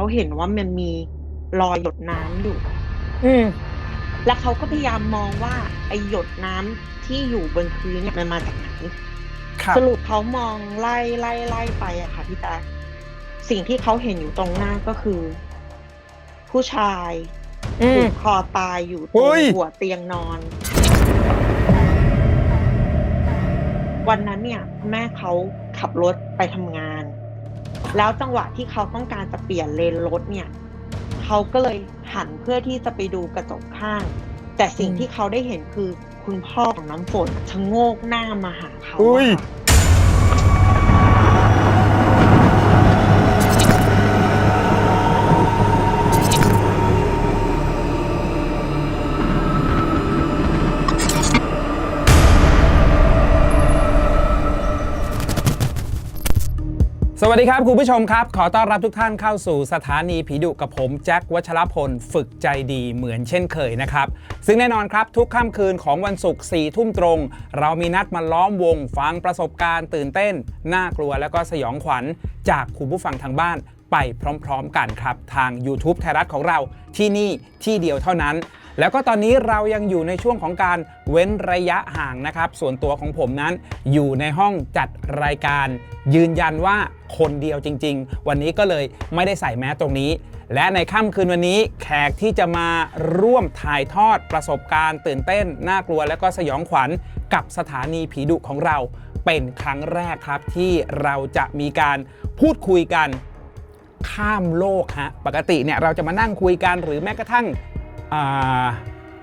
เนี่ยเขาเห็นว่ามันมีรอยหยดน้ำอยู่ อืม แล้วเขาก็พยายามมองว่าไอหยดน้ำที่อยู่บนพื้นเนี่ยมันมาจากไหน ครับ สรุปเขามองไล่ไล่ไล่ไปอะค่ะพี่แจ๊คสิ่งที่เขาเห็นอยู่ตรงหน้าก็คือ ผู้ชายอืผูม กคอตายอยู่ตเฮ้รงย หัวเตียงนอน วันนั้นเนี่ย แม่เขาขับรถไปทำงาน แล้วจังหวะที่เขาต้องการจะเปลี่ยนเลนรถเนี่ยเขาก็เลยหันเพื่อที่จะไปดูกระจกข้าง แต่สิ่งที่เขาได้เห็นคือคุณพ่อของน้ำฝนชะโงกหน้ามาหาเขาอุ้ยอะค่ะ สวัสดีครับคุณผู้ชมครับ ขอต้อนรับทุกท่านเข้าสู่สถานีผีดุกับผมแจ็ควัชรพลฝึกใจดีเหมือนเช่นเคยนะครับ ซึ่งแน่นอนครับทุกค่ำคืนของวันศุกร์สี่ทุ่มตรง เรามีนัดมาล้อมวงฟังประสบการณ์ตื่นเต้น น่ากลัวแล้วก็สยองขวัญ จากคุณผู้ฟังทางบ้านไปพร้อมๆ กันครับ ทาง YouTube ไทยรัฐของเราที่นี่ที่เดียวเท่านั้น แล้วก็ตอนนี้เรายังอยู่ในช่วงของการเว้นระยะห่างนะครับ ส่วนตัวของผมนั้นอยู่ในห้องจัดรายการ ยืนยันว่าคนเดียวจริง ๆ วันนี้ก็เลยไม่ได้ใส่แมสตรงนี้ และในค่ำคืนวันนี้แขกที่จะมาร่วมถ่ายทอดประสบการณ์ ตื่นเต้น น่ากลัวและก็สยองขวัญกับสถานีผีดุของเรา เป็นครั้งแรกครับที่เราจะมีการพูดคุยกันข้ามโลกฮะปกติเนี่ยเราจะมานั่งคุยกันหรือแม้กระทั่ง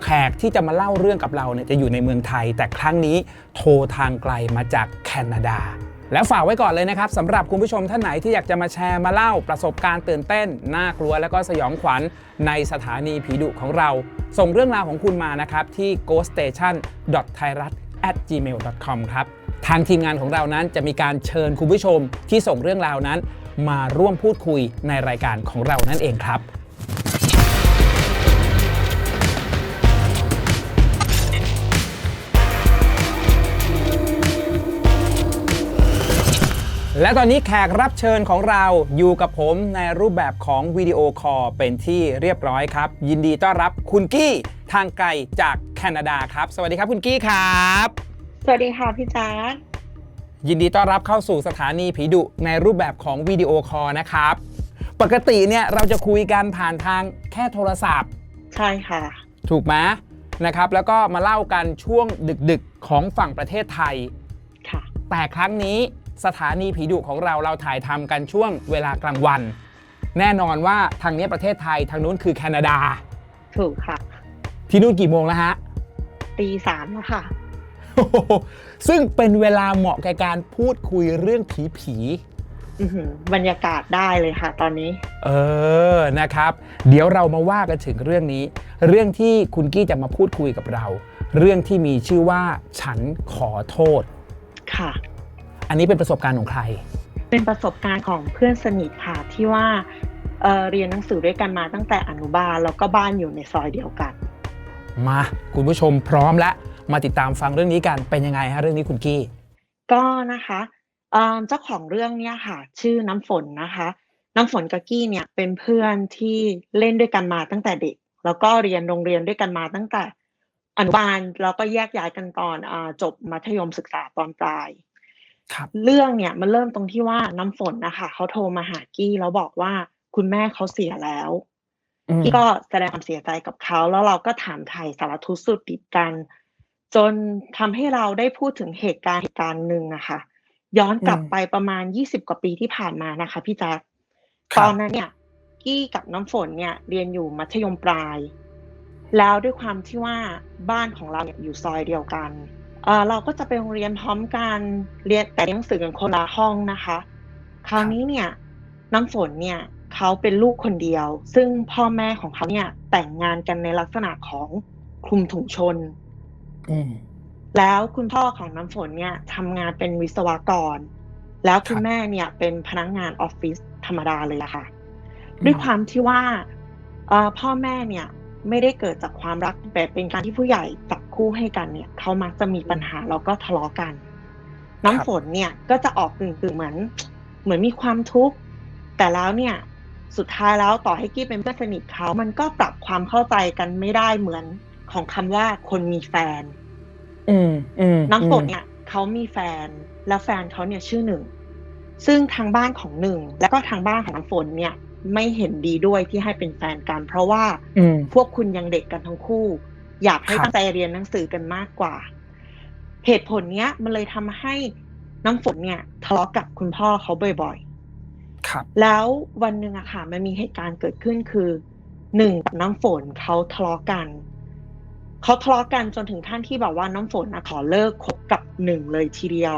แขกที่จะมาเล่าเรื่องกับเราเนี่ยจะอยู่ในเมืองไทย แต่ครั้งนี้โทรทางไกลมาจากแคนาดา แล้วฝากไว้ก่อนเลยนะครับสำหรับคุณผู้ชมท่านไหนที่อยากจะมาแชร์มาเล่าประสบการณ์ตื่นเต้น น่ากลัวแล้วก็สยองขวัญในสถานีผีดุของเรา ส่งเรื่องราวของคุณมานะครับที่ ghoststation.thairat@gmail.com ครับทางทีมงานของเรานั้นจะมีการเชิญคุณผู้ชมที่ส่งเรื่องราวนั้น มาร่วมพูดคุยในรายการของเรานั่นเองครับ และตอนนี้แขกรับเชิญของเราอยู่กับผมในรูปแบบของวิดีโอคอลเป็นที่เรียบร้อยครับ ยินดีต้อนรับคุณกี้ทางไกลจากแคนาดาครับ สวัสดีครับคุณกี้ครับ สวัสดีค่ะพี่แจ๊คยินดีต้อนรับเข้าสู่สถานีผีดุในรูปแบบของวิดีโอคอลนะครับ ปกติเนี่ยเราจะคุยกันผ่านทางแค่โทรศัพท์ ใช่ค่ะ ถูกไหมนะครับ แล้วก็มาเล่ากันช่วงดึกๆของฝั่งประเทศไทย ค่ะ แต่ครั้งนี้ สถานีผีดุของเราเราถ่ายทำกันช่วงเวลากลางวัน แน่นอนว่าทางนี้ประเทศไทยทางนู้นคือแคนาดา ถูกค่ะ ที่นู่นกี่โมงแล้วฮะตีสามแล้วค่ะ ซึ่งเป็นเวลาเหมาะแก่การพูดคุยเรื่องผีผีอือหือบรรยากาศได้เลยค่ะ ตอนนี้ๆเออนะครับ เดี๋ยวเรามาว่ากันถึงเรื่องนี้ เรื่องที่คุณกี้จะมาพูดคุยกับเรา เรื่องที่มีชื่อว่า ฉันขอโทษ ค่ะ อันนี้เป็นประสบการณ์ของใคร เป็นประสบการณ์ของเพื่อนสนิทค่ะที่ว่าเอ่อเรียนหนังสือด้วยกันมาตั้งแต่อนุบาลแล้วก็บ้านอยู่ในซอยเดียวกัน มาคุณผู้ชมพร้อมแล้วมาติดตามฟังเรื่องนี้กันเป็นยังไงฮะเรื่องนี้คุณกี้ ก็นะคะเอ่อเจ้าของเรื่องเนี่ยค่ะ ชื่อน้ำฝนนะคะ น้ำฝนกับกี้เนี่ยเป็นเพื่อนที่เล่นด้วยกันมาตั้งแต่เด็ก แล้วก็เรียนโรงเรียนด้วยกันมาตั้งแต่อนุบาลแล้วก็แยกย้ายกันตอนอาจบมัธยมศึกษาตอนปลาย ครับเรื่องเนี่ยมันเริ่มตรงที่ว่าน้ำฝนนะคะเขาโทรมาหากี้แล้วบอกว่าคุณแม่เขาเสียแล้วอืม กี้ก็แสดงความเสียใจกับเขาแล้วเราก็ถามไทยสารทุกข์สุดดิบกัน จนทำให้เราได้พูดถึงเหตุการณ์เหตุการณ์หนึ่งอะค่ะย้อนกลับไปประมาณยี่สิบกว่าปีที่ผ่านมานะคะพี่แจ๊คครับตอนนั้นเนี่ยกี้กับน้ำฝนเนี่ยเรียนอยู่มัธยมปลาย แล้วด้วยความที่ว่าบ้านของเราเนี่ยอยู่ซอยเดียวกัน เอ่อเราก็จะไปโรงเรียนพร้อมกันเรียนแต่เรียนหนังสือกันคนละห้องนะคะ คราวนี้เนี่ยน้ำฝนเนี่ยเขาเป็นลูกคนเดียว ซึ่งพ่อแม่ของเขาเนี่ยแต่งงานกันในลักษณะของคลุมถุงชนอืมแล้วคุณพ่อของน้ำฝนเนี่ยทำงานเป็นวิศวกร แล้วคุณครับแม่เนี่ยเป็นพนักงานออฟฟิศธรรมดาเลยอะค่ะอืมด้วยความที่ว่าเอ่อพ่อแม่เนี่ย ไม่ได้เกิดจากความรักแต่เป็นการที่ผู้ใหญ่จับคู่ให้กันเนี่ยเขามักจะมีปัญหาแล้วก็ทะเลาะกัน น้ำฝนเนี่ยก็จะออกกึ่งๆเหมือน เหมือนมีความทุกข์แต่แล้วเนี่ยสุดท้ายแล้วต่อให้กี้เป็นเพื่อนสนิทเขามันก็ปรับความเข้าใจกันไม่ได้เหมือนของคำว่าคนมีแฟน อืมอืมน้ำฝนเนี่ยเขามีแฟนแล้วแฟนเขาเนี่ยชื่อหนึ่งซึ่งทางบ้านของหนึ่งแล้วก็ทางบ้านของน้ำฝนเนี่ย ไม่เห็นดีด้วยที่ให้เป็นแฟนกัน เพราะว่าอืมพวกคุณยังเด็กกันทั้งคู่ อยากให้ครับตั้งใจเรียนหนังสือกันมากกว่า เหตุผลเนี้ย มันเลยทำให้น้ำฝนเนี่ยทะเลาะกับคุณพ่อเขาบ่อยครับๆแล้ววันหนึ่งอะค่ะมันมีเหตุการณ์เกิดขึ้นคือหนึ่งกับน้ำฝนเขาทะเลาะกันเขาทะเลาะกันจนถึงขั้นที่แบบว่าน้ำฝนนะขอเลิกคบกับหนึ่งเลยทีเดียว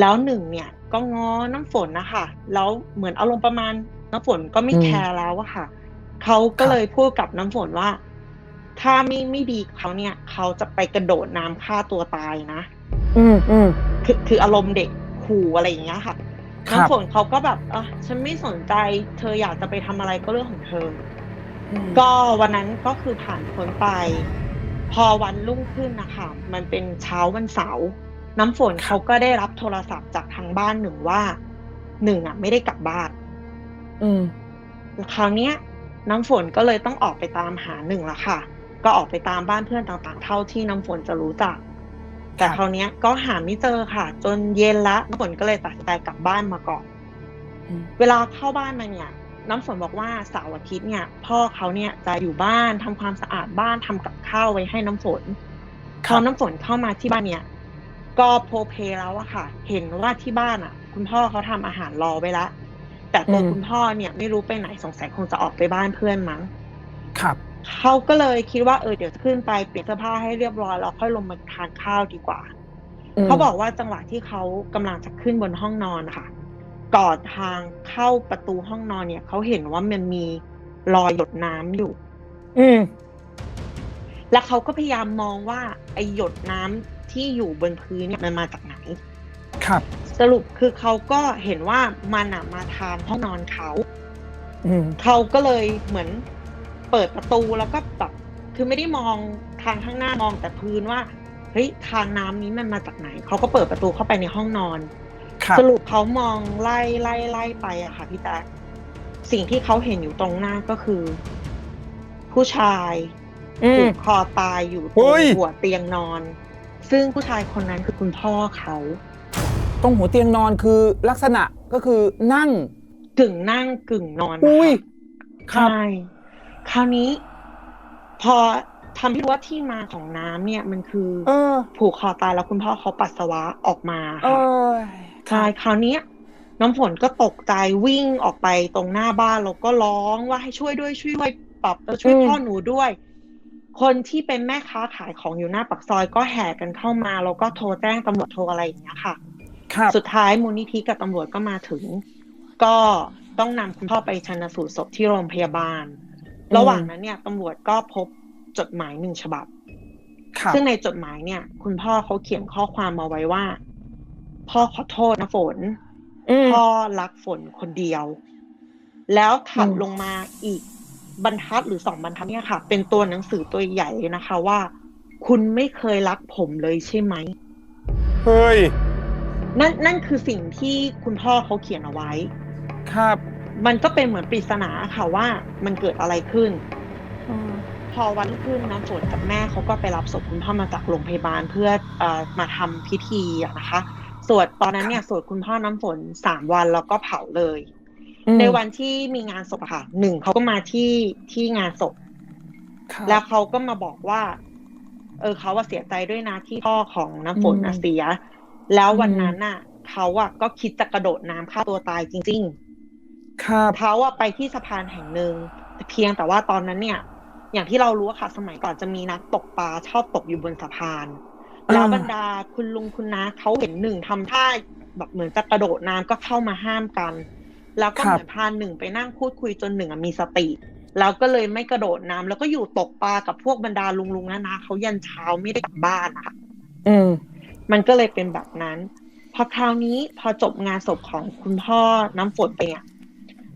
แล้วหนึ่งเนี่ย ก็ง้อน้ำฝนนะคะแล้วเหมือนอารมณ์ประมาณ น้ำฝนก็ไม่อืมแคร์แล้วอะค่ะเขาก็ครับเลยพูดกับน้ำฝนว่า ถ้าไม่ไม่ดีกับเขาเนี่ยเขาจะไปกระโดดน้ำฆ่าตัวตายนะ อืมอืมคือคืออารมณ์เด็กขู่อะไรอย่างเงี้ยค่ะครับน้ำฝนเขาก็แบบเออฉันไม่สนใจ เธออยากจะไปทำอะไรก็เรื่องของเธอ ก็วันนั้นก็คือผ่านพ้นไป พอวันรุ่งขึ้นนะคะมันเป็นเช้าวันเสาร์น้ำฝนเขาก็ได้รับโทรศัพท์จากทางบ้านหนึ่งว่า หนึ่งอะ ไม่ได้กลับบ้าน อืมคราวเนี้ย น้ำฝนก็เลยต้องออกไปตามหาหนึ่งละค่ะ ก็ออกไปตามบ้านเพื่อนต่างๆ เท่าที่น้ำฝนจะรู้จัก แต่ครับคราวเนี้ยก็หาไม่เจอค่ะ จนเย็นละน้ำฝนก็เลยตัดสินใจกลับบ้านมาก่อนอืมเวลาเข้าบ้านมาเนี่ย น้ำฝนบอกว่าเสาร์อาทิตย์เนี่ย พ่อเขาเนี่ยจะอยู่บ้านทำความสะอาดบ้านทำกับข้าวไว้ให้น้ำฝนพอน้ำฝนเข้ามาที่บ้านเนี่ย ก็โพลเพลแล้วอะค่ะ เห็นว่าที่บ้านอะคุณพ่อเขาทำอาหารรอไว้ละ แต่ตัวอืม คุณพ่อเนี่ยไม่รู้ไปไหนสงสัยคงจะออกไปบ้านเพื่อนมั้ง ครับ เขาก็เลยคิดว่าเออเดี๋ยวจะขึ้นไปเปลี่ยนเสื้อผ้าให้เรียบร้อยแล้วค่อยลงมาทานข้าวดีกว่า มเขาบอกว่าจังหวะที่เขากำลังจะขึ้นบนห้องนอนนะคะก่อนทางเข้าประตูห้องนอนเนี่ยเขาเห็นว่ามันมีรอยหยดน้ำอยู่ อืม แล้วเขาก็พยายามมองว่าไอหยดน้ำที่อยู่บนพื้นเนี่ยมันมาจากไหน ครับ สรุปคือเขาก็เห็นว่ามันอะมาทางห้องนอนเขาอืมเขาก็เลยเหมือนเปิดประตูแล้วก็แบบคือไม่ได้มองทางข้างหน้ามองแต่พื้นว่าเฮ้ยทางน้ำนี้มันมาจากไหนเขาก็เปิดประตูเข้าไปในห้องนอนครับสรุปเขามองไล่ไล่ไล่ไปอะค่ะพี่แจ๊คสิ่งที่เขาเห็นอยู่ตรงหน้าก็คือ ผู้ชายอืผูมกคอตายอยู่ตเฮ้รงยหัวเตียงนอน ซึ่งผู้ชายคนนั้นคือคุณพ่อเขา ตรงหัวเตียงนอนคือลักษณะก็คือนั่ง กึ่งนั่งกึ่งนอนนะคะอุ้ย ครับใช่คราวนี้ พอทำให้รู้ว่าที่มาของน้ำเนี่ย มันคือเออ ผูกคอตายแล้วคุณพ่อเขาปัสสาวะออกมาเอค่ะ อ ใช่คราวเนี้ยน้ำฝนก็ตกใจวิ่งออกไปตรงหน้าบ้านแล้วก็ร้องว่าให้ช่วยด้วยช่วยด้วยปรับแล้วช่วยพ่อหนูด้วย คนที่เป็นแม่ค้าขายของอยู่หน้าปากซอยก็แห่กันเข้ามาแล้วก็โทรแจ้งตำรวจโทรอะไรอย่างเงี้ยค่ะครับ สุดท้ายมูลนิธิกับตำรวจก็มาถึง ก็ต้องนำคุณพ่อไปชันสูตรศพที่โรงพยาบาลมระหว่างนั้นเนี่ยตำรวจก็พบจดหมายหนึ่งฉบับครับ ซึ่งในจดหมายเนี่ย คุณพ่อเขาเขียนข้อความมาไว้ว่า พ่อขอโทษนะฝนอืมพ่อรักฝนคนเดียว แล้วถัดอืมลงมาอีกบรรทัดหรือสองบรรทัดเนี่ยค่ะ เป็นตัวหนังสือตัวใหญ่เลยนะคะว่า คุณไม่เคยรักผมเลยใช่ไหม เฮ้ย นั่นนั่นคือสิ่งที่คุณพ่อเขาเขียนเอาไว้ ครับ มันก็เป็นเหมือนปริศนาค่ะว่ามันเกิดอะไรขึ้นพอวันรุ่งขึ้นน้ำฝนกับแม่เขาก็ไปรับศพคุณพ่อมาจากโรงพยาบาลเพื่อเออมาทำพิธีอะนะคะสวดตอนนั้นเนี่ยสวดคุณพ่อน้ำฝนสามวันแล้วก็เผาเลย ในวันที่มีงานศพอะค่ะหนึ่งเขาก็มาที่ที่งานศพครับแล้วเขาก็มาบอกว่า เออเขาว่าเสียใจด้วยนะที่พ่อของน้ำฝนน่ะอืมเสีย แล้ววันอืมนั้นน่ะเขาอะก็คิดจะกระโดดน้ำฆ่าตัวตายจริงๆครับเขาอะไปที่สะพานแห่งหนึ่งแต่เพียงแต่ว่าตอนนั้นเนี่ย อย่างที่เรารู้อะค่ะสมัยก่อนจะมีนักตกปลาชอบตกอยู่บนสะพานอ่าแล้วบรรดาคุณลุงคุณน้าเขาเห็นหนึ่งทำท่าแบบเหมือนจะกระโดดน้ำก็เข้ามาห้ามกัน แล้วก็เหมือนพาหนึ่งไปนั่งพูดคุยจนหนึ่งอะมีสติแล้วก็เลยไม่กระโดดน้ำแล้วก็อยู่ตกปลากับพวกบรรดาลุงลุงน้านาเขายันเช้าไม่ได้กลับบ้านนะคะอืม มันก็เลยเป็นแบบนั้น พอคราวนี้พอจบงานศพของคุณพ่อน้ำฝนไปเนี่ย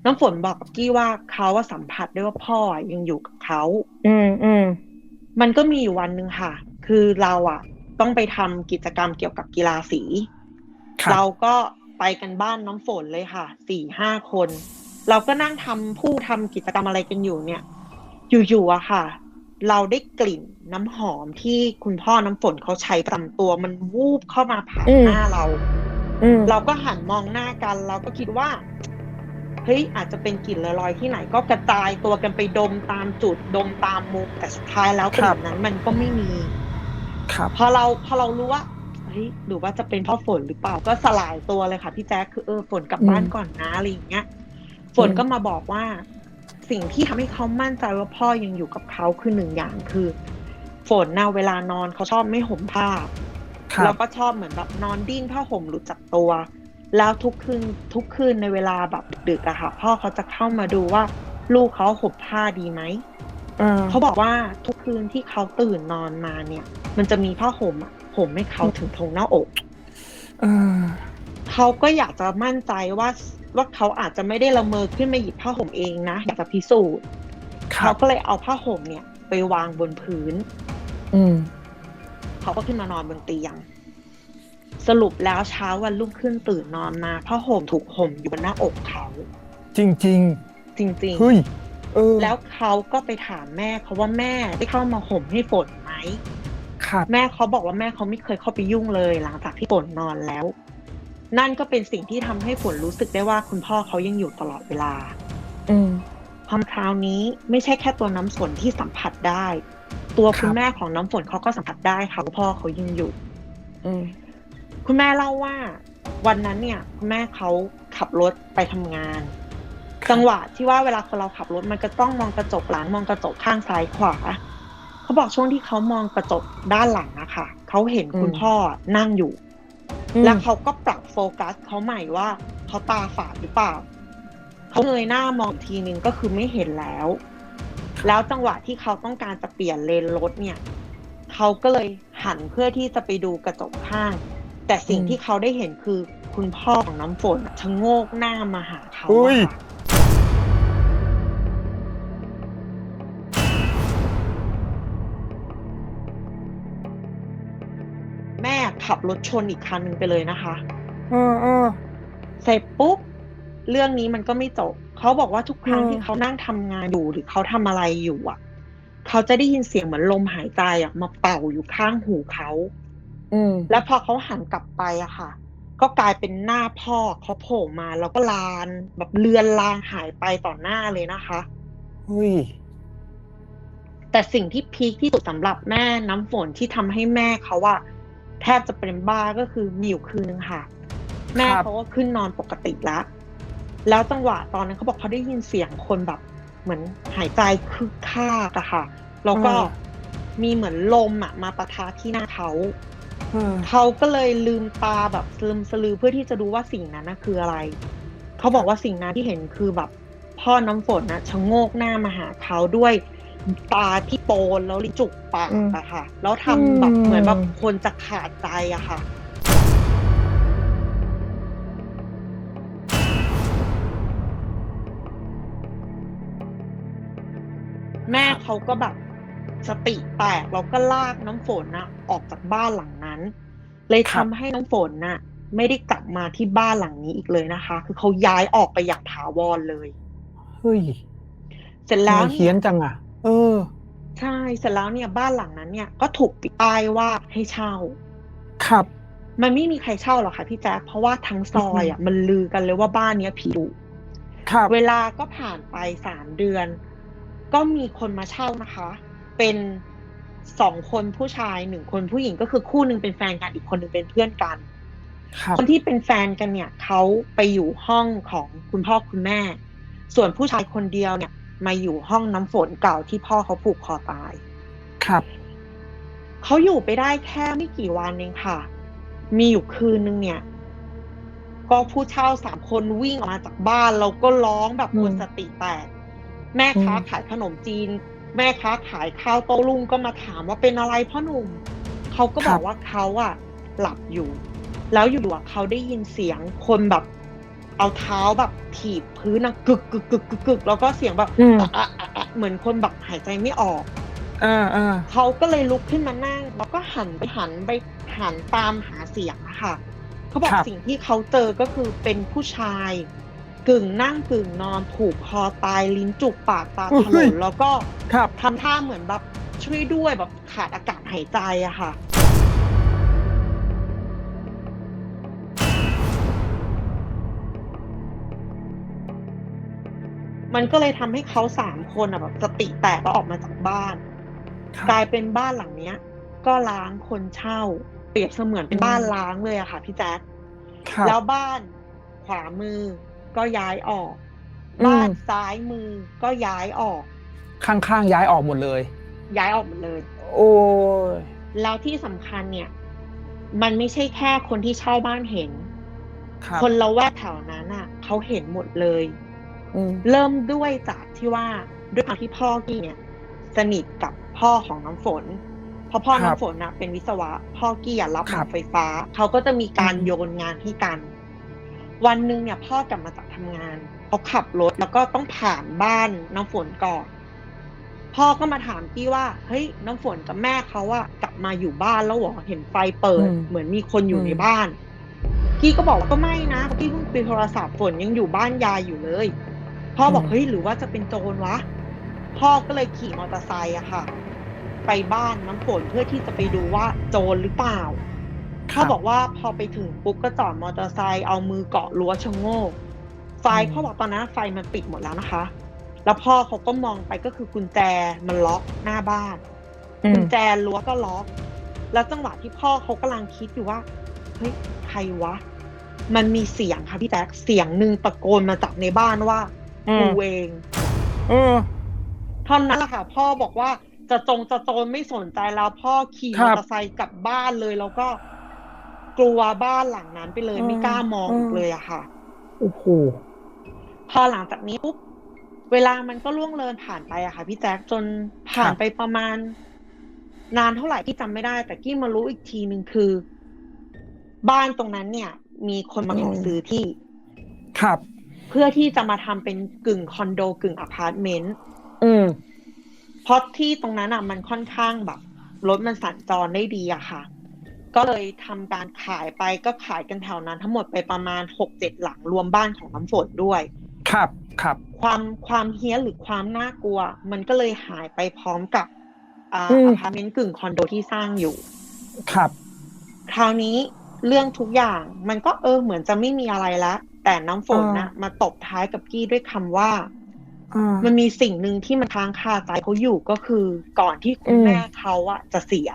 น้ำฝนบอกกับกี้ว่าเขาว่าสัมผัสได้ว่าพ่อยังอยู่กับเขา อืมอืมมันก็มีอยู่วันหนึ่งค่ะ คือเราอะ ต้องไปทำกิจกรรมเกี่ยวกับกีฬาสีครับเราก็ไปกันบ้านน้ำฝนเลยค่ะ สี่ห้าคน เราก็นั่งทำผู้ทำกิจกรรมอะไรกันอยู่เนี่ย อยู่ๆอะค่ะ เราได้กลิ่นน้ำหอมที่คุณพ่อน้ำฝนเขาใช้ประจำตัวมันวูบเข้ามาผ่านอืมหน้าเราอืมเราก็หันมองหน้ากัน เราก็คิดว่าเฮ้ยอาจจะเป็นกลิ่นลอยๆที่ไหนก็กระจายตัวกันไปดมตามจุดดมตามมุมแต่สุดท้ายแล้วกลิ่นนั้นมันก็ไม่มีครับพอเราพอเรารู้ว่าเฮ้ยหรือว่าจะเป็นเพราะฝนหรือเปล่าก็สลายตัวเลยค่ะพี่แจ๊คคือเออฝนกลับอืมบ้านก่อนนะอะไรอย่างเงี้ย ฝนอืมก็มาบอกว่า สิ่งที่ทำให้เขามั่นใจว่าพ่อยังอยู่กับเขาคือหนึ่งอย่างคือ ฝนน่ะเวลานอนเขาชอบไม่ห่มผ้าครัแล้วบก็ชอบเหมือนแบบนอนดิ้นผ้าห่มหลุดจากตัว แล้วทุกคืนทุกคืนในเวลาแบบดึกๆอะค่ะ พ่อเขาจะเข้ามาดูว่า ลูกเขาห่มผ้าดีไหมอ่าเขาบอกว่าทุกคืนที่เขาตื่นนอนมาเนี่ย มันจะมีผ้าห่มอะห่มให้เขาถึงตรงหน้าอกอ่าเขาก็อยากจะมั่นใจว่า ว่าเขาอาจจะไม่ได้ละเมอขึ้นมาหยิบผ้าห่มเองนะอยากจะพิสูจน์ครัเขาบก็เลยเอาผ้าห่มเนี่ย ไปวางบนพื้น อืมเขาก็ขึ้นมานอนบนเตียง สรุปแล้วเช้าวันรุ่งขึ้นตื่นนอนมาผ้าห่มถูกห่มอยู่บนหน้าอกเขาจริงจริงจริงๆเฮ้ยเออๆแล้วเขาก็ไปถามแม่เขาว่าแม่ได้เข้ามาห่มให้ฝนไหมครับแม่เขาบอกว่าแม่เขาไม่เคยเข้าไปยุ่งเลย หลังจากที่ฝนนอนแล้ว นั่นก็เป็นสิ่งที่ทำให้ฝนรู้สึกได้ว่าคุณพ่อเขายังอยู่ตลอดเวลา อืมความคราวนี้ไม่ใช่แค่ตัวน้ำฝนที่สัมผัสได้ ตัวคุณครับแม่ของน้ำฝนเขาก็สัมผัสได้ค่ะว่าพ่อเขายังอยู่ อืมคุณแม่เล่าว่า วันนั้นเนี่ย คุณแม่เขาขับรถไปทำงาน จังหวะที่ว่าเวลาคนเราขับรถมันก็ต้องมองกระจกหลังมองกระจกข้างซ้ายขวาเขาบอกช่วงที่เขามองกระจกด้านหลังอะค่ะเขาเห็นคุณพ่อนั่งอยู่ แล้วเขาก็ปรับโฟกัสเขาใหม่ว่าเขาตาฝาดหรือเปล่าเขาเงยหน้ามองอีกทีนึงก็คือไม่เห็นแล้ว แล้วจังหวะที่เขาต้องการจะเปลี่ยนเลนรถเนี่ยเขาก็เลยหันเพื่อที่จะไปดูกระจกข้าง แต่สิ่งอืมที่เขาได้เห็นคือคุณพ่อของน้ำฝนชะโงกหน้ามาหาเขา ขับรถชนอีกคันหนึ่งไปเลยนะคะเออเออเสร็จปุ๊บเรื่องนี้มันก็ไม่จบเขาบอกว่าทุกครั้งอืมที่เขานั่งทำงานอยู่หรือเขาทำอะไรอยู่อะ เขาจะได้ยินเสียงเหมือนลมหายใจอะมาเป่าอยู่ข้างหูเขาอืมแล้วพอเขาหันกลับไปอะค่ะ ก็กลายเป็นหน้าพ่อเขาโผล่มาแล้วก็ลานแบบเลือนลางหายไปต่อหน้าเลยนะคะเฮ้ยแต่สิ่งที่พีคที่สุดสำหรับแม่น้ำฝนที่ทำให้แม่เขาอะ แทบจะเป็นบ้าก็คือมีอยู่คืนนึงค่ะ แม่ครับเขาก็ขึ้นนอนปกติแล้วแล้วจังหวะตอนนั้นเขาบอกเขาได้ยินเสียงคนแบบ เหมือนหายใจคึกคักอะค่ะ แล้วก็มีเหมือนลมอะมาปะทะที่หน้าเขาเออเขาก็เลยลืมตาแบบสลืมสลือเพื่อที่จะดูว่าสิ่งนั้นนะคืออะไร เขาบอกว่าสิ่งนั้นที่เห็นคือแบบ พ่อน้ำฝนนะชะโงกหน้ามาหาเขาด้วย ตาที่โปนแล้วลิ้นจุกปากอะค่ะ แล้วทำแบบเหมือนแบบคนจะขาดใจอะค่ะแม่เขาก็แบบสติแตกแล้วก็ลากน้ำฝนนะออกจากบ้านหลังนั้น เลยครัทำบให้น้ำฝนน่ะ ไม่ได้กลับมาที่บ้านหลังนี้อีกเลยนะคะ คือเขาย้ายออกไปอย่างถาวรเลยเฮ้ยเสร็จแล้วทำไมเขียนจังอะ เออ ใช่เสร็จแล้วเนี่ยบ้านหลังนั้นเนี่ยก็ถูกปิดป้ายว่าให้เช่า ครับ มันไม่มีใครเช่าหรอกค่ะพี่แจ๊คเพราะว่าทั้งซอยอะมันลือกันเลยว่าบ้านเนี้ยผีดุครับ เวลาก็ผ่านไปสามเดือน ก็มีคนมาเช่านะคะ เป็นสองคนผู้ชายหนึ่งคนผู้หญิงก็คือคู่หนึ่งเป็นแฟนกันอีกคนหนึ่งเป็นเพื่อนกัน ครับ คนที่เป็นแฟนกันเนี่ยเขาไปอยู่ห้องของคุณพ่อคุณแม่ ส่วนผู้ชายคนเดียวเนี่ย มาอยู่ห้องน้ำฝนเก่าที่พ่อเขาผูกคอตาย ครับ เขาอยู่ไปได้แค่ไม่กี่วันเองค่ะ มีอยู่คืนนึงเนี่ย ก็ผู้เช่าสามคนวิ่งออกมาจากบ้านแล้วก็ร้องแบบคนอืมสติแตก แม่ค้าอืมขายขนมจีน แม่ค้าขายข้าวโต้รุ่งก็มาถามว่าเป็นอะไรพ่อหนุ่ม เขาก็บอกว่าเขาอะหลับอยู่ แล้วอยู่ๆอะเขาได้ยินเสียงคนแบบ เอาเท้าแบบถีบพื้นอะกึกกึกกึกกึกกึกแล้วก็เสียงแบบอืม อะอะอะอะเหมือนคนแบบหายใจไม่ออกเออเออเขาก็เลยลุกขึ้นมานั่ง แล้วก็หันไปหันไปหันตามหาเสียงอะค่ะ เขาบอกครับสิ่งที่เขาเจอก็คือเป็นผู้ชาย กึ่งนั่งกึ่งนอนผูกคอตายลิ้นจุกปากตาถเฮ้ลยนแล้วก็ครับ ทำท่าเหมือนแบบช่วยด้วยแบบขาดอากาศหายใจอะค่ะ มันก็เลยทำให้เขาสามคนอะแบบสติแตกแล้วออกมาจากบ้านคกรัลาบยเป็นบ้านหลังเนี้ย ก็ล้างคนเช่า เปรียบเสมือนเป็นอืมบ้านล้างเลยอะค่ะพี่แจ๊คครับแล้วบ้านขวามือก็ย้ายออกอืมบ้านซ้ายมือก็ย้ายออก ข้างๆย้ายออกหมดเลย ย้ายออกหมดเลย โอ้ยแล้วที่สำคัญเนี่ย มันไม่ใช่แค่คนที่เช่าบ้านเห็นครับคนละแวกแถวนั้นอะเขาเห็นหมดเลยอืม เริ่มด้วยจากที่ว่าด้วยความที่พ่อกี้เนี่ย สนิทกับพ่อของน้ำฝนเพราะพ่อครับน้ำฝนน่ะเป็นวิศวะ พ่อกี้อะรับครังาบนไฟฟ้า เขาก็จะมีการอืมโยนงานให้กัน วันหนึ่งเนี่ย พ่อกลับมาจากทำงานเขาขับรถแล้วก็ต้องผ่านบ้านน้ำฝนก่อน พ่อก็มาถามกี้ว่า เฮ้ยน้ำฝนกับแม่เขาอะกลับมาอยู่บ้านแล้วเหรอเห็นไฟเปิดอืมเหมือนมีคนอยู่อืมในบ้าน กี้ก็บอกว่าก็ไม่นะกี้เพิ่งไปโทรศัพท์ฝนยังอยู่บ้านยายอยู่เลย พ่อบอกเฮ้ยหรือว่าจะเป็นโจรวะ พ่อก็เลยขี่มอเตอร์ไซค์อะค่ะ ไปบ้านน้ำฝนเพื่อที่จะไปดูว่าโจรหรือเปล่าครัเขาบบอกว่าพอไปถึงปุ๊บก็จอดมอเตอร์ไซค์เอามือเกาะรั้วชะโงกไฟอืมเขาบอกตอนนั้นไฟมันปิดหมดแล้วนะคะ แล้วพ่อเขาก็มองไปก็คือกุญแจมันล็อกหน้าบ้านอืกุมญแจรั้วก็ล็อก แล้วจังหวะที่พ่อเขากำลังคิดอยู่ว่าเฮ้ยใครวะ มันมีเสียงค่ะพี่แจ๊คเสียงหนึ่งตะโกนมาจากในบ้านว่าอืม กูเองเออเท่านั้นแหละค่ะ พ่อบอกว่าจะจงจะโจรไม่สนใจแล้วพ่อขี่ครัมอบเตอร์ไซค์กลับบ้านเลย แล้วก็กลัวบ้านหลังนั้นไปเลยอืมไม่กล้ามองอืมอีกเลยอะค่ะโอ้โหพอหลังจากนี้ปุ๊บเวลามันก็ล่วงเลยผ่านไปอะค่ะ พี่แจ๊คจนผ่านครับไปประมาณ นานเท่าไหร่ที่จำไม่ได้ แต่กี้มารู้อีกทีหนึ่งคือ บ้านตรงนั้นเนี่ย มีคนมาขอซื้อที่ ครับ เพื่อที่จะมาทำเป็นกึ่งคอนโดกึ่งอพาร์ตเมนต์อืมเพราะที่ตรงนั้นอะมันค่อนข้างแบบรถมันสัญจรได้ดีอะค่ะ ก็เลยทำการขายไปก็ขายกันแถวนั้น ทั้งหมดไปประมาณหกเจ็ดหลังรวมบ้านของน้ำฝนด้วย ครับครับความความเฮี้ยนหรือความน่ากลัว มันก็เลยหายไปพร้อมกับอ่าอืมอพาร์ตเมนต์กึ่งคอนโดที่สร้างอยู่ ครับ คราวนี้เรื่องทุกอย่างมันก็เออเหมือนจะไม่มีอะไรละ แต่น้ำฝนน่ะมาตบท้ายกับกี้ด้วยคำว่าอ่ามันมีสิ่งหนึ่งที่มันค้างคาใจเขาอยู่ก็คือก่อนที่คุอืณมแม่เขาอะจะเสีย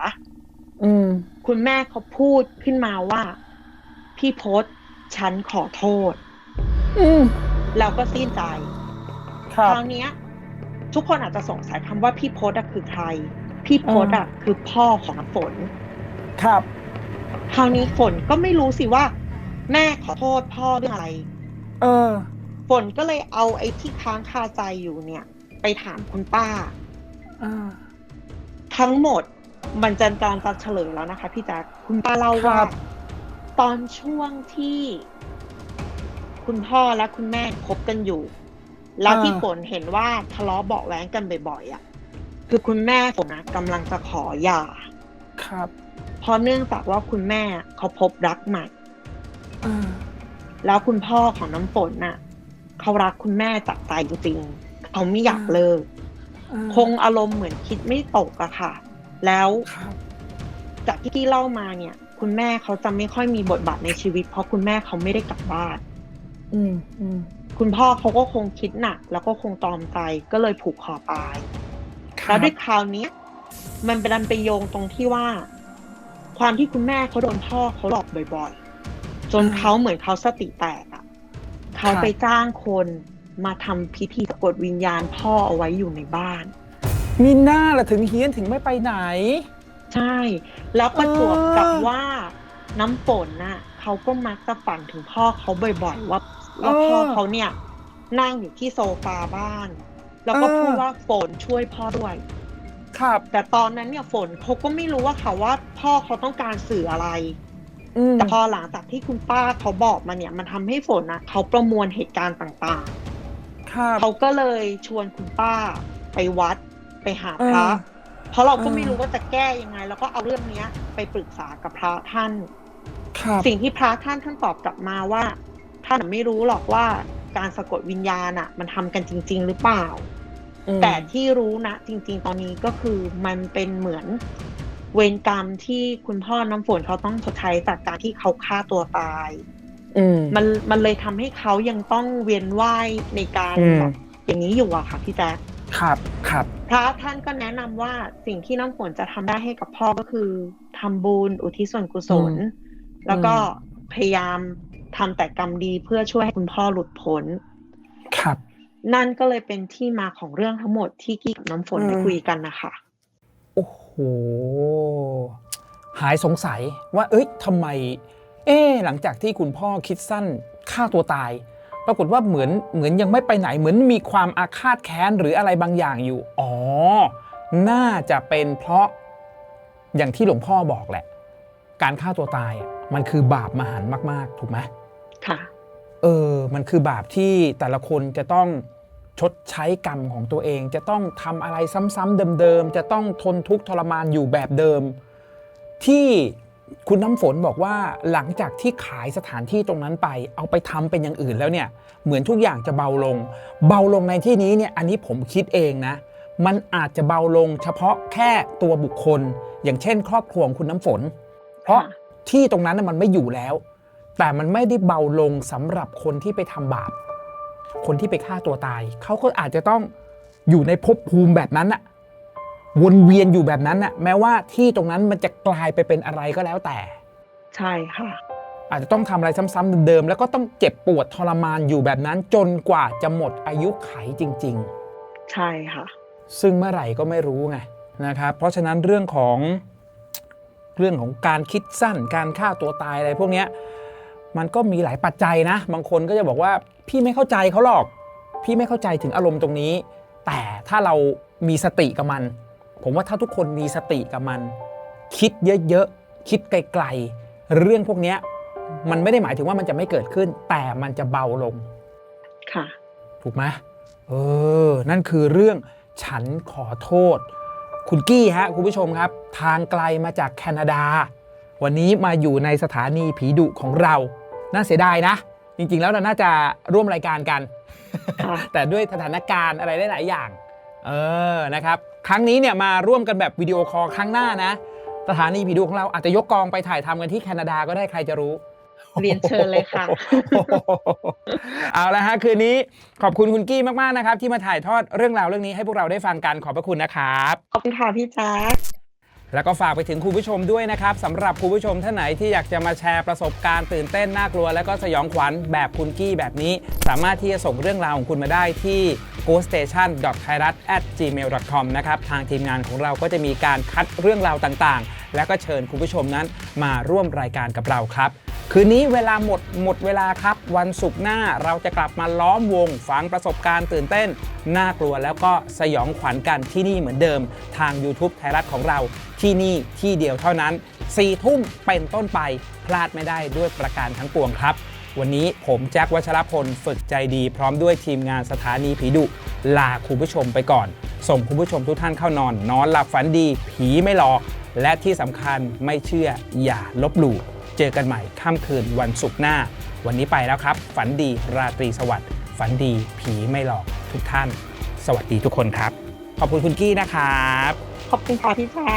อืมคุณแม่เขาพูดขึ้นมาว่า พี่พศฉันขอโทษอืมแล้วก็สิ้นใจครัคบราวเนี้ยทุกคนอาจจะสงสัยคำว่าพี่พศอะคือใคร พี่พศอะคือพ่อของน้ำฝน ครับ คราวนี้ฝนก็ไม่รู้สิว่า แม่ขอโทษพ่อเรื่องอะไร เออ ฝนก็เลยเอาไอ้ที่ค้างคาใจอยู่เนี่ย ไปถามคุณป้าอ่าทั้งหมดมันจะการจะเฉลยแล้วนะคะพี่แจ๊คคุณป้าเล่าว่าครับ ตอนช่วงที่ คุณพ่อและคุณแม่คบกันอยู่ แล้วที่ฝนเห็นว่าทะเลาะเบาะแว้งกันบ่อยๆอะ คือคุณแม่ฝนนะกำลังจะขอหย่า ครับ เพราะเนื่องจากว่าคุณแม่เขาพบรักใหม่อ่า แล้วคุณพ่อของน้ำฝนน่ะเขารักคุณแม่จากใจจริงๆเขาไม่อยากเลิกอ่าคงอารมณ์เหมือนคิดไม่ตกอะค่ะ แล้วครับจากที่กี้เล่ามาเนี่ย คุณแม่เขาจะไม่ค่อยมีบทบาทในชีวิต เพราะคุณแม่เขาไม่ได้กลับบ้านอืมอืมคุณพ่อเขาก็คงคิดหนัก แล้วก็คงตอมใจก็เลยผูกคอตายครัแล้วบด้วยคราวเนี้ยมันเป็นดันไปโยงตรงที่ว่า ความที่คุณแม่เขาโดนพ่อเขาหลอกบ่อยๆ จนเขาเหมือนเขาสติแตกอะเขาไปจ้างคนมาทำพิธีสะกดวิญญาณพ่อเอาไว้อยู่ในบ้าน มีหน้าละถึงเฮี้ยนถึงไม่ไปไหน ใช่ แล้วประจวบกับเออว่าน้ำฝนน่ะเขาก็มักจะฝันถึงพ่อเขาบ่อยๆว่าว่าเออพ่อเขาเนี่ย นั่งอยู่ที่โซฟาบ้าน แล้วก็เออพูดว่าฝนช่วยพ่อด้วย ครับ แต่ตอนนั้นเนี่ยฝนเขาก็ไม่รู้ว่าค่ะว่า พ่อเขาต้องการสื่ออะไรอืม แต่พอหลังจากที่คุณป้าเขาบอกมาเนี่ย มันทำให้ฝนนะเขาประมวลเหตุการณ์ต่างครับๆเขาก็เลยชวนคุณป้าไปวัดไปหาพระเออเพราะเราก็เออไม่รู้ว่าจะแก้ยังไง แล้วก็เอาเรื่องเนี้ย ไปปรึกษากับพระท่านครับสิ่งที่พระท่านท่านตอบกลับมาว่าท่านไม่รู้หรอกว่าการสะกดวิญญาณอะมันทำกันจริง ๆ หรือเปล่าอืมแต่ที่รู้นะจริง ๆ ตอนนี้ก็คือมันเป็นเหมือน เวรกรรมที่คุณพ่อน้ำฝนเขาต้องชดใช้จากการที่เขาฆ่าตัวตายอืมมันมันเลยทำให้เขายังต้องเวียนว่ายในการอืมแบบอย่างนี้อยู่อะค่ะพี่แจ๊คครับครับพระท่านก็แนะนำว่าสิ่งที่น้ำฝนจะทำได้ให้กับพ่อก็คือทำบุญอุทิศส่วนกุศล แล้วก็พยายามทำแต่กรรมดีเพื่อช่วยให้คุณพ่อหลุดพ้นครับ นั่นก็เลยเป็นที่มาของเรื่องทั้งหมดที่กี้กับน้ำฝนอืมได้คุยกันนะคะ โอ้โหหายสงสัยว่า เอ้ยทำไม เอ๊ะหลังจากที่คุณพ่อคิดสั้นฆ่าตัวตาย ปรากฏว่าเหมือนเหมือนยังไม่ไปไหนเหมือนมีความอาฆาตแค้นหรืออะไรบางอย่างอยู่ อ๋อ น่าจะเป็นเพราะอย่างที่หลวงพ่อบอกแหละ การฆ่าตัวตายอะมันคือบาปมหันต์มาก ๆ ถูกไหมค่ะ เออ มันคือบาปที่แต่ละคนจะต้อง ชดใช้กรรมของตัวเอง จะต้องทำอะไรซ้ำๆเดิมๆจะต้องทนทุกข์ทรมานอยู่แบบเดิม ที่คุณน้ำฝนบอกว่าหลังจากที่ขายสถานที่ตรงนั้นไป เอาไปทำเป็นอย่างอื่นแล้วเนี่ย เหมือนทุกอย่างจะเบาลง เบาลงในที่นี้เนี่ยอันนี้ผมคิดเองนะ มันอาจจะเบาลงเฉพาะแค่ตัวบุคคล อย่างเช่น ครอบครัวของคุณน้ำฝน เพราะที่ตรงนั้นมันไม่อยู่แล้ว แต่มันไม่ได้เบาลงสำหรับคนที่ไปทำบาป คนที่ไปฆ่าตัวตาย เขาก็อาจจะต้องอยู่ในภพภูมิแบบนั้นน่ะวนเวียนอยู่แบบนั้นน่ะแม้ว่าที่ตรงนั้นมันจะกลายไปเป็นอะไรก็แล้วแต่ ใช่ค่ะ อาจจะต้องทำอะไรซ้ำๆเดิมๆแล้วก็ต้องเจ็บปวดทรมานอยู่แบบนั้น จนกว่าจะหมดอายุไขจริง ๆ ใช่ค่ะ ซึ่งเมื่อไหร่ก็ไม่รู้ไงนะครับ เพราะฉะนั้นเรื่องของเรื่องของการคิดสั้นการฆ่าตัวตายอะไรพวกเนี้ย มันก็มีหลายปัจจัยนะ บางคนก็จะบอกว่าพี่ไม่เข้าใจเขาหรอก พี่ไม่เข้าใจถึงอารมณ์ตรงนี้ แต่ถ้าเรามีสติกับมัน ผมว่าถ้าทุกคนมีสติกับมัน คิดเยอะๆ คิดไกลๆ เรื่องพวกเนี้ยมันไม่ได้หมายถึงว่ามันจะไม่เกิดขึ้น แต่มันจะเบาลง ค่ะ ถูกไหมเออ นั่นคือเรื่องฉันขอโทษ คุณกี้ฮะคุณผู้ชมครับ ทางไกลมาจากแคนาดา วันนี้มาอยู่ในสถานีผีดุของเรา น่าเสียดายนะ จริง ๆ แล้วเราน่าจะร่วมรายการกันค่ะแต่ด้วยสถานการณ์อะไรหลายๆอย่าง เออนะครับ ครั้งนี้เนี่ยมาร่วมกันแบบวิดีโอคอลครั้งหน้านะ สถานีผีดุของเราอาจจะยกกองไปถ่ายทำกันที่แคนาดาก็ได้ใครจะรู้เรียนเชิญเลยค่ะ เอาละฮะคืนนี้ขอบคุณคุณกี้มากๆนะครับ ที่มาถ่ายทอดเรื่องราวเรื่องนี้ให้พวกเราได้ฟังกันขอบพระคุณนะครับ ขอบคุณค่ะพี่แจ๊ค แล้วก็ฝากไปถึงคุณผู้ชมด้วยนะครับสำหรับคุณผู้ชมท่านไหนที่อยากจะมาแชร์ประสบการณ์ตื่นเต้นน่ากลัว และก็สยองขวัญแบบคุณกี้แบบนี้ สามารถที่จะส่งเรื่องราวของคุณมาได้ที่ ghoststation.thairat@gmail.com นะครับทางทีมงานของเราก็จะมีการคัดเรื่องราวต่างๆ แล้วก็เชิญคุณผู้ชมนั้นมาร่วมรายการกับเราครับ คืนนี้เวลาหมดหมดเวลาครับ วันศุกร์หน้าเราจะกลับมาล้อมวงฟังประสบการณ์ตื่นเต้น น่ากลัวแล้วก็สยองขวัญกันที่นี่เหมือนเดิม ทาง YouTube ไทยรัฐของเราที่นี่ที่เดียวเท่านั้น4ทุ่มเป็นต้นไปพลาดไม่ได้ด้วยประการทั้งปวงครับ วันนี้ผมแจ็ควัชรพลฝึกใจดีพร้อมด้วยทีมงานสถานีผีดุ ลาคุณผู้ชมไปก่อน ส่งคุณผู้ชมทุกท่านเข้านอน นอนหลับฝันดี ผีไม่หลอก และที่สำคัญไม่เชื่ออย่าลบหลู่ เจอกันใหม่ค่ำคืนวันศุกร์หน้า วันนี้ไปแล้วครับ ฝันดีราตรีสวัสดิ์ฝันดีผีไม่หลอกทุกท่าน สวัสดีทุกคนครับ ขอบคุณคุณกี้นะครับ ขอบคุณค่ะพี่แจ๊